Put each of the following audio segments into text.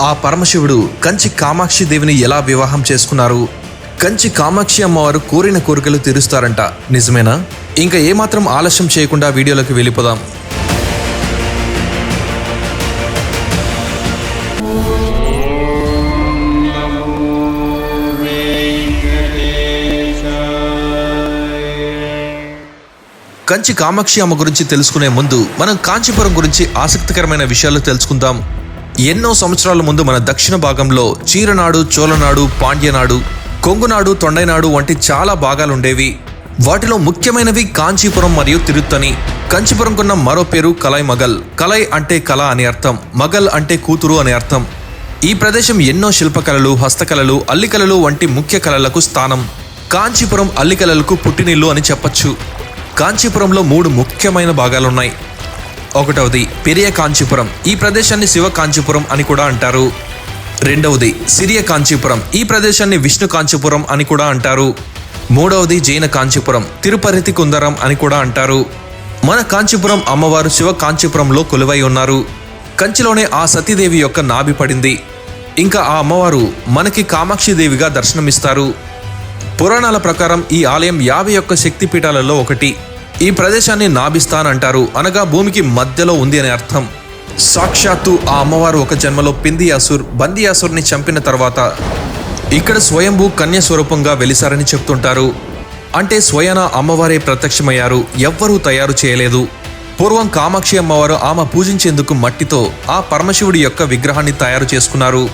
ఆ పరమశివుడు కంచి కామాక్షి దేవిని ఎలా వివాహం చేసుకున్నారు? కంచి కామాక్షి అమ్మవారు కోరిన కోరికలు తీరుస్తారంట. నిజమేనా? ఇంకా ఏమాత్రం ఆలస్యం చేయకుండా వీడియోలోకి వెళ్ళిపోదాం. కంచి కామాక్షి అమ్మ గురించి తెలుసుకునే ముందు మనం కాంచీపురం గురించి ఆసక్తికరమైన విషయాలు తెలుసుకుందాం. ఎన్నో సంవత్సరాల ముందు మన దక్షిణ భాగంలో చీరనాడు చోళనాడు పాండ్యనాడు కొంగునాడు తొండైనాడు వంటి చాలా భాగాలుండేవి. వాటిలో ముఖ్యమైనవి కాంచీపురం మరియు తిరుత్తని కంచిపురంకున్న మరో పేరు కలై మగల్. కలై అంటే కళ అని అర్థం. మగల్ అంటే కూతురు అని అర్థం. ఈ ప్రదేశం ఎన్నో శిల్పకళలు హస్తకళలు అల్లికలలు వంటి ముఖ్య కళలకు స్థానం. కాంచీపురం అల్లికలలకు పుట్టినిల్లు అని చెప్పొచ్చు. కాంచీపురంలో మూడు ముఖ్యమైన భాగాలున్నాయి. ఒకటవది పెరియ కాంచీపురం. ఈ ప్రదేశాన్ని శివ కాంచీపురం అని కూడా అంటారు. రెండవది సిరియ కాంచీపురం. ఈ ప్రదేశాన్ని విష్ణు కాంచీపురం అని కూడా అంటారు. మూడవది జైన కాంచీపురం. తిరుపతి కుందరం అని కూడా అంటారు. మన కాంచీపురం అమ్మవారు శివ కాంచీపురంలో కొలువై ఉన్నారు. కంచిలోనే ఆ సతీదేవి యొక్క నాభి పడింది. ఇంకా ఆ అమ్మవారు మనకి కామాక్షిదేవిగా దర్శనమిస్తారు. పురాణాల ప్రకారం ఈ ఆలయం యాభై ఒక్క శక్తిపీఠాలలో ఒకటి. ఈ ప్రదేశాన్ని నాభిస్థాన్ అంటారు అనగా భూమికి మధ్యలో ఉంది అనే అర్థం. సాక్షాత్తు ఆ అమ్మవారు ఒక జన్మలో పిందియాసుర్ బందియాసుర్ని చంపిన తర్వాత ఇక్కడ స్వయంభూ కన్య స్వరూపంగా వెలిసారని చెప్తుంటారు. అంటే స్వయన అమ్మవారే ప్రత్యక్షమయ్యారు ఎవ్వరూ తయారు చేయలేదు. పూర్వం కామాక్షి అమ్మవారు ఆమె పూజించేందుకు మట్టితో ఆ పరమశివుడి యొక్క విగ్రహాన్ని తయారు చేసుకున్నారు.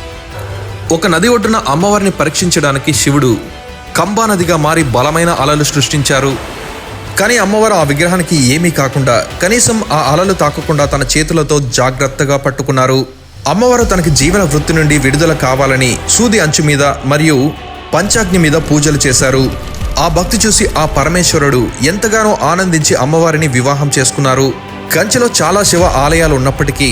ఒక నది ఒడ్డున అమ్మవారిని పరీక్షించడానికి శివుడు కంబా నదిగా మారి బలమైన అలలు సృష్టించారు. కానీ అమ్మవారు ఆ విగ్రహానికి ఏమీ కాకుండా కనీసం ఆ అలలు తాకకుండా తన చేతులతో జాగ్రత్తగా పట్టుకున్నారు. అమ్మవారు తనకి జీవన వృత్తి నుండి విడుదల కావాలని సూది అంచు మీద మరియు పంచాగ్ని మీద పూజలు చేశారు. ఆ భక్తి చూసి ఆ పరమేశ్వరుడు ఎంతగానో ఆనందించి అమ్మవారిని వివాహం చేసుకున్నారు. కంచిలో చాలా శివ ఆలయాలు ఉన్నప్పటికీ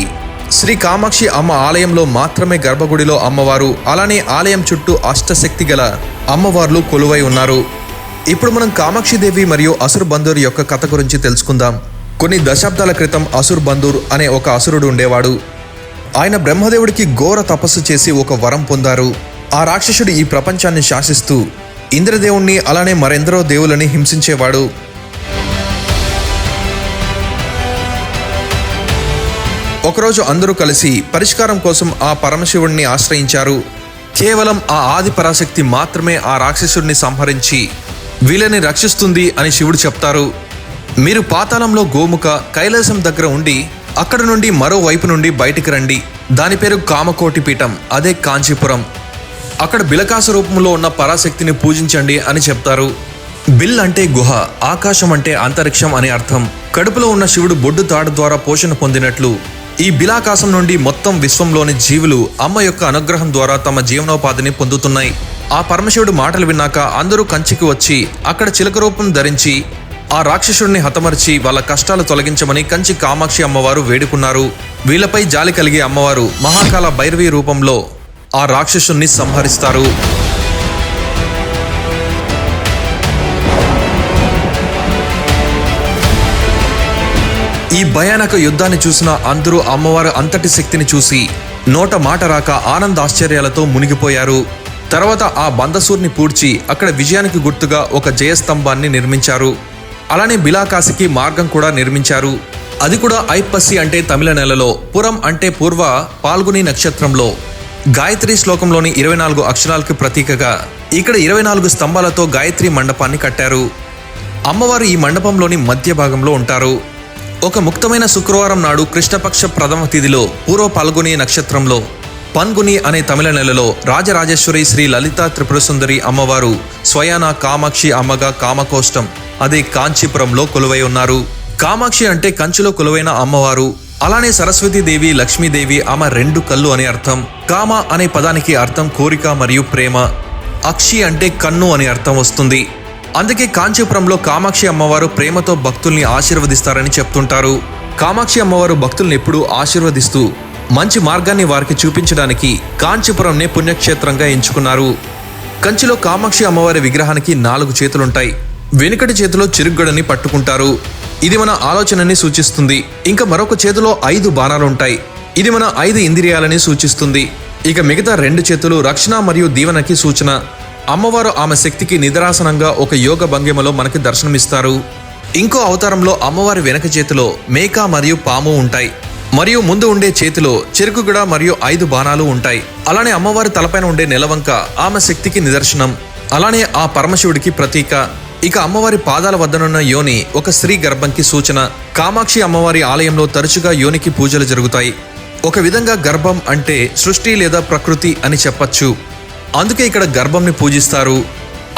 శ్రీ కామాక్షి అమ్మ ఆలయంలో మాత్రమే గర్భగుడిలో అమ్మవారు అలానే ఆలయం చుట్టూ అష్టశక్తి గల అమ్మవార్లు కొలువై ఉన్నారు. ఇప్పుడు మనం కామాక్షిదేవి మరియు అసుర్ బంధూర్ యొక్క కథ గురించి తెలుసుకుందాం. కొన్ని దశాబ్దాల క్రితం అసుర్ బంధూర్ అనే ఒక అసురుడు ఉండేవాడు. ఆయన బ్రహ్మదేవుడికి ఘోర తపస్సు చేసి ఒక వరం పొందారు. ఆ రాక్షసుడు ఈ ప్రపంచాన్ని శాసిస్తూ ఇంద్రదేవుణ్ణి అలానే మరెందరో దేవులని హింసించేవాడు. ఒకరోజు అందరూ కలిసి పరిష్కారం కోసం ఆ పరమశివుణ్ణి ఆశ్రయించారు. కేవలం ఆ ఆది పరాశక్తి మాత్రమే ఆ రాక్షసుడిని సంహరించి వీళ్ళని రక్షిస్తుంది అని శివుడు చెప్తారు. మీరు పాతాళంలో గోముఖ కైలాసం దగ్గర ఉండి అక్కడ నుండి మరోవైపు నుండి బయటికి రండి. దాని పేరు కామకోటి పీఠం అదే కాంచీపురం. అక్కడ బిలకాస రూపంలో ఉన్న పరాశక్తిని పూజించండి అని చెప్తారు. బిల్ అంటే గుహ ఆకాశం అంటే అంతరిక్షం అని అర్థం. కడుపులో ఉన్న శివుడు బొడ్డు తాడు ద్వారా పోషణ పొందినట్లు. ఈ బిలాకాశం నుండి మొత్తం విశ్వంలోని జీవులు అమ్మ యొక్క అనుగ్రహం ద్వారా తమ జీవనోపాధిని పొందుతున్నాయి. ఆ పరమశివుడు మాటలు విన్నాక అందరూ కంచికి వచ్చి అక్కడ చిలక రూపం ధరించి ఆ రాక్షసుడిని హతమర్చి వాళ్ళ కష్టాలు తొలగించమని కంచి కామాక్షి అమ్మవారు వేడుకున్నారు. వీళ్ళపై జాలి కలిగే అమ్మవారు మహాకాల భైరవి రూపంలో ఆ రాక్షసుణ్ణి సంహరిస్తారు. ఈ భయానక యుద్ధాన్ని చూసిన అందరూ అమ్మవారు అంతటి శక్తిని చూసి నోట మాట రాక ఆనంద ఆశ్చర్యాలతో మునిగిపోయారు. తర్వాత ఆ బందసూర్ని పూడ్చి అక్కడ విజయానికి గుర్తుగా ఒక జయస్తంభాన్ని నిర్మించారు. అలానే బిలాకాశికి మార్గం కూడా నిర్మించారు. అది కూడా ఐప్పసి అంటే తమిళ నెలలో పురం అంటే పూర్వ పాల్గొని నక్షత్రంలో. గాయత్రి శ్లోకంలోని ఇరవై నాలుగు అక్షరాలకు ప్రతీకగా ఇక్కడ ఇరవై నాలుగు స్తంభాలతో గాయత్రి మండపాన్ని కట్టారు. అమ్మవారు ఈ మండపంలోని మధ్య భాగంలో ఉంటారు. ఒక ముక్తమైన శుక్రవారం నాడు కృష్ణపక్ష ప్రథమ తిథిలో పూర్వ పాల్గొనే నక్షత్రంలో పన్గుని అనే తమిళ నెలలో రాజరాజేశ్వరి శ్రీ లలిత త్రిపురసుందరి అమ్మవారు స్వయాన కామాక్షి అమ్మగా కామకోష్టం అదే కాంచీపురంలో కొలువై ఉన్నారు. కామాక్షి అంటే కంచులో కొలువైన అమ్మవారు. అలానే సరస్వతీదేవి లక్ష్మీదేవి ఆమె రెండు కళ్ళు అనే అర్థం. కామ అనే పదానికి అర్థం కోరిక మరియు ప్రేమ. అక్షి అంటే కన్ను అని అర్థం వస్తుంది. అందుకే కాంచీపురంలో కామాక్షి అమ్మవారు ప్రేమతో భక్తుల్ని ఆశీర్వదిస్తారని చెప్తుంటారు. కామాక్షి అమ్మవారు భక్తుల్ని ఎప్పుడూ ఆశీర్వదిస్తూ మంచి మార్గాన్ని వారికి చూపించడానికి కాంచీపురంనే పుణ్యక్షేత్రంగా ఎంచుకున్నారు. కంచిలో కామాక్షి అమ్మవారి విగ్రహానికి నాలుగు చేతులుంటాయి. వెనుకటి చేతిలో చిరుగ్గడని పట్టుకుంటారు. ఇది మన ఆలోచనని సూచిస్తుంది. ఇంకా మరొక చేతిలో ఐదు బాణాలుంటాయి. ఇది మన ఐదు ఇంద్రియాలని సూచిస్తుంది. ఇక మిగతా రెండు చేతులు రక్షణ మరియు దీవెనకి సూచన. అమ్మవారు ఆమె శక్తికి నిదరాసనంగా ఒక యోగ భంగిమలో మనకి దర్శనమిస్తారు. ఇంకో అవతారంలో అమ్మవారి వెనక చేతిలో మేక మరియు పాము ఉంటాయి. మరియు ముందు ఉండే చేతిలో చెరుకుగడ మరియు ఐదు బాణాలు ఉంటాయి. అలానే అమ్మవారి తలపైన ఉండే నెలవంక ఆమె శక్తికి నిదర్శనం. అలానే ఆ పరమశివుడికి ప్రతీక. ఇక అమ్మవారి పాదాల వద్దనున్న యోని ఒక స్త్రీ గర్భంకి సూచన. కామాక్షి అమ్మవారి ఆలయంలో తరచుగా యోనికి పూజలు జరుగుతాయి. ఒక విధంగా గర్భం అంటే సృష్టి లేదా ప్రకృతి అని చెప్పచ్చు. అందుకే ఇక్కడ గర్భంని పూజిస్తారు.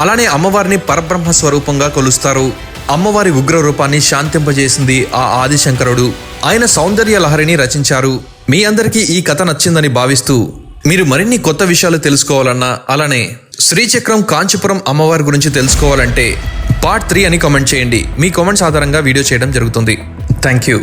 అలానే అమ్మవారిని పరబ్రహ్మ స్వరూపంగా కొలుస్తారు. అమ్మవారి ఉగ్ర రూపాన్ని శాంతింపజేసింది ఆ ఆదిశంకరుడు. ఆయన సౌందర్య లహరిని రచించారు. మీ అందరికీ ఈ కథ నచ్చిందని భావిస్తూ మీరు మరిన్ని కొత్త విషయాలు తెలుసుకోవాలన్నా అలానే శ్రీచక్రం కాంచీపురం అమ్మవారి గురించి తెలుసుకోవాలంటే పార్ట్ త్రీ అని కామెంట్ చేయండి. మీ కామెంట్స్ ఆధారంగా వీడియో చేయడం జరుగుతుంది. Thank you.